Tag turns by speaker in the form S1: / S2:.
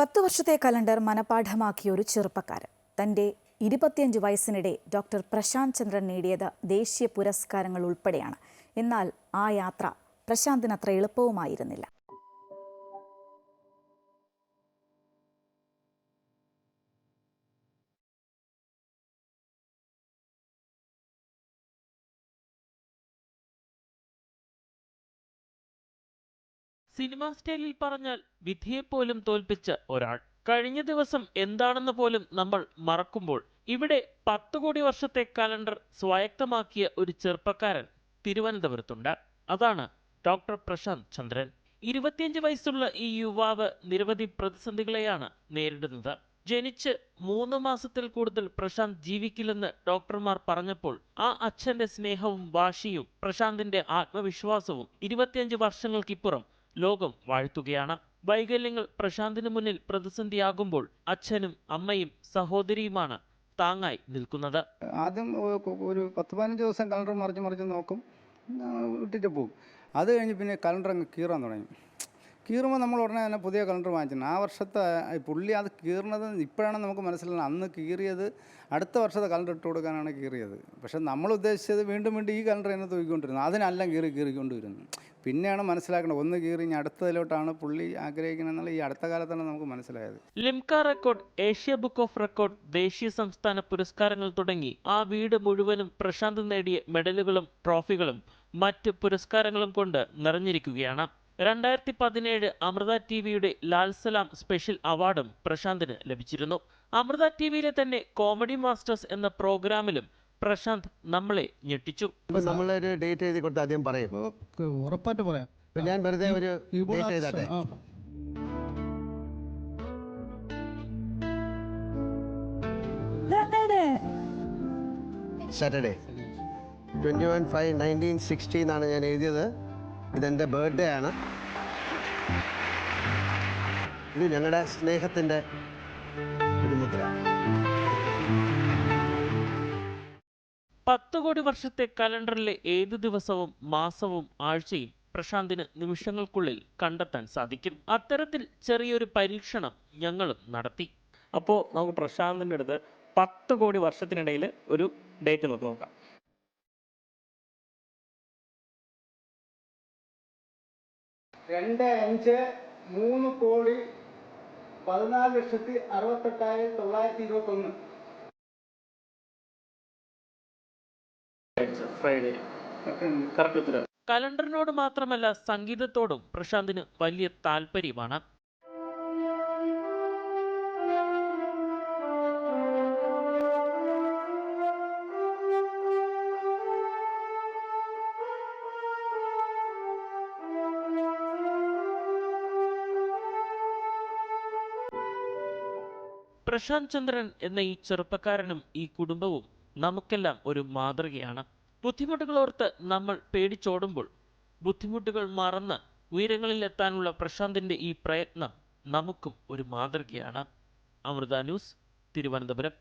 S1: പത്ത് വർഷത്തെ കലണ്ടർ മനപാഠമാക്കിയ ഒരു ചെറുപ്പക്കാരൻ. തന്റെ ഇരുപത്തിയഞ്ച് വയസ്സിനിടെ ഡോക്ടർ പ്രശാന്ത് ചന്ദ്രൻ നേടിയത് ദേശീയ പുരസ്കാരങ്ങൾ ഉൾപ്പെടെയാണ്. എന്നാൽ ആ യാത്ര പ്രശാന്തിന് അത്ര എളുപ്പവുമായിരുന്നില്ല.
S2: സിനിമാ സ്റ്റൈലിൽ പറഞ്ഞാൽ വിധിയെപ്പോലും തോൽപ്പിച്ച ഒരാൾ. കഴിഞ്ഞ ദിവസം എന്താണെന്ന് പോലും നമ്മൾ മറക്കുമ്പോൾ ഇവിടെ പത്തു കോടി വർഷത്തെ കലണ്ടർ സ്വായത്തമാക്കിയ ഒരു ചെറുപ്പക്കാരൻ തിരുവനന്തപുരത്തുണ്ട്. അതാണ് ഡോക്ടർ പ്രശാന്ത് ചന്ദ്രൻ. ഇരുപത്തിയഞ്ച് വയസ്സുള്ള ഈ യുവാവ് നിരവധി പ്രതിസന്ധികളെയാണ് നേരിടുന്നത്. ജനിച്ച് മൂന്ന് മാസത്തിൽ കൂടുതൽ പ്രശാന്ത് ജീവിക്കില്ലെന്ന് ഡോക്ടർമാർ പറഞ്ഞപ്പോൾ ആ അച്ഛന്റെ സ്നേഹവും വാശിയും പ്രശാന്തിന്റെ ആത്മവിശ്വാസവും ഇരുപത്തിയഞ്ച് വർഷങ്ങൾക്കിപ്പുറം ലോകം വാഴ്ത്തുകയാണ്. വൈകല്യങ്ങൾ പ്രശാന്തിന് മുന്നിൽ പ്രതിസന്ധിയാകുമ്പോൾ അച്ഛനും അമ്മയും സഹോദരിയുമാണ് താങ്ങായി നിൽക്കുന്നത്.
S3: ആദ്യം ഒരു പത്ത് പതിനഞ്ച് ദിവസം കലണ്ടർ മറിച്ച് മറിച്ച് നോക്കും ഇട്ടിട്ട് പോകും അത് കഴിഞ്ഞ് പിന്നെ കലണ്ടർ അങ്ങ് കീറാൻ തുടങ്ങി. കീറുമ്പോൾ നമ്മൾ ഉടനെ തന്നെ പുതിയ കലണ്ടർ വാങ്ങിച്ചിട്ടുണ്ട്. ആ വർഷത്തെ പുള്ളി അത് കീറുന്നത് ഇപ്പോഴാണ് നമുക്ക് മനസ്സിലാകുന്നത് അന്ന് കീറിയത് അടുത്ത വർഷത്തെ കലണ്ടർ ഇട്ട് കൊടുക്കാനാണ് കീറിയത്. പക്ഷേ നമ്മൾ ഉദ്ദേശിച്ചത് വീണ്ടും വീണ്ടും ഈ കലണ്ടർ തന്നെ തൂക്കിക്കൊണ്ടിരുന്നു അതിനെല്ലാം കീറി കീറിക്കൊണ്ടിരുന്നു പിന്നെയാണ് മനസ്സിലാക്കേണ്ടത്. ഒന്ന് കീറി ഇനി അടുത്തതിലോട്ടാണ് പുള്ളി ആഗ്രഹിക്കുന്നത് എന്നുള്ള ഈ അടുത്ത കാലത്താണ് നമുക്ക് മനസ്സിലായത്.
S2: Limca record Asia book of record ദേശീയ സംസ്ഥാന പുരസ്കാരങ്ങൾ തുടങ്ങി. ആ വീട് മുഴുവനും പ്രശാന്ത് നേടിയ മെഡലുകളും ട്രോഫികളും മറ്റ് പുരസ്കാരങ്ങളും കൊണ്ട് നിറഞ്ഞിരിക്കുകയാണ്. രണ്ടായിരത്തി പതിനേഴ് അമൃത ടി വിയുടെ ലാൽ സലാം സ്പെഷ്യൽ അവാർഡും പ്രശാന്തിന് ലഭിച്ചിരുന്നു. അമൃത ടി വിയിലെ തന്നെ കോമഡി മാസ്റ്റേഴ്സ് എന്ന പ്രോഗ്രാമിലും പ്രശാന്ത് നമ്മളെ ഞെട്ടിച്ചു.
S4: നമ്മളൊരു ഡേറ്റ് എഴുതി കൊടുത്ത് ആദ്യം പറയും.
S5: ഉറപ്പായിട്ട് പറയാം.
S4: ഞാൻ വെറുതെ ഒരു date എഴുതാട്ടെ? Saturday twenty one five nineteen sixty എന്നാണ് ഞാൻ എഴുതിയത്. ഇതെന്റെ ബർത്ത്ഡേ ആണ്. ഇത് ഞങ്ങളുടെ സ്നേഹത്തിന്റെ ഒരു മുദ്ര.
S2: പത്ത് കോടി വർഷത്തെ കലണ്ടറിലെ ഏത് ദിവസവും മാസവും ആഴ്ചയും പ്രശാന്തിന് നിമിഷങ്ങൾക്കുള്ളിൽ കണ്ടെത്താൻ സാധിക്കും. അത്തരത്തിൽ ചെറിയൊരു പരീക്ഷണം ഞങ്ങൾ നടത്തി.
S6: അപ്പോൾ നമുക്ക് പ്രശാന്തിന്റെ അടുത്ത് പത്ത് കോടി വർഷത്തിനിടയിൽ ഒരു ഡേറ്റ് നോക്കി നോക്കാം.
S3: രണ്ട് അഞ്ച് മൂന്ന് കോടി പതിനാല് ലക്ഷത്തി അറുപത്തെട്ടായിരത്തി തൊള്ളായിരത്തി ഇരുപത്തൊന്ന്.
S6: ഫ്രൈഡേ കറക്റ്റ് ഉത്തരം.
S2: കലണ്ടറിനോട് മാത്രമല്ല സംഗീതത്തോടും പ്രശാന്തിന് വലിയ താല്പര്യമാണ്. പ്രശാന്ത് ചന്ദ്രൻ എന്ന ഈ ചെറുപ്പക്കാരനും ഈ കുടുംബവും നമുക്കെല്ലാം ഒരു മാതൃകയാണ്. ബുദ്ധിമുട്ടുകൾ ഓർത്ത് നമ്മൾ പേടിച്ചോടുമ്പോൾ ബുദ്ധിമുട്ടുകൾ മറന്ന് ഉയരങ്ങളിൽ എത്താനുള്ള പ്രശാന്തിന്റെ ഈ പ്രയത്നം നമുക്കും ഒരു മാതൃകയാണ്. അമൃത ന്യൂസ് തിരുവനന്തപുരം.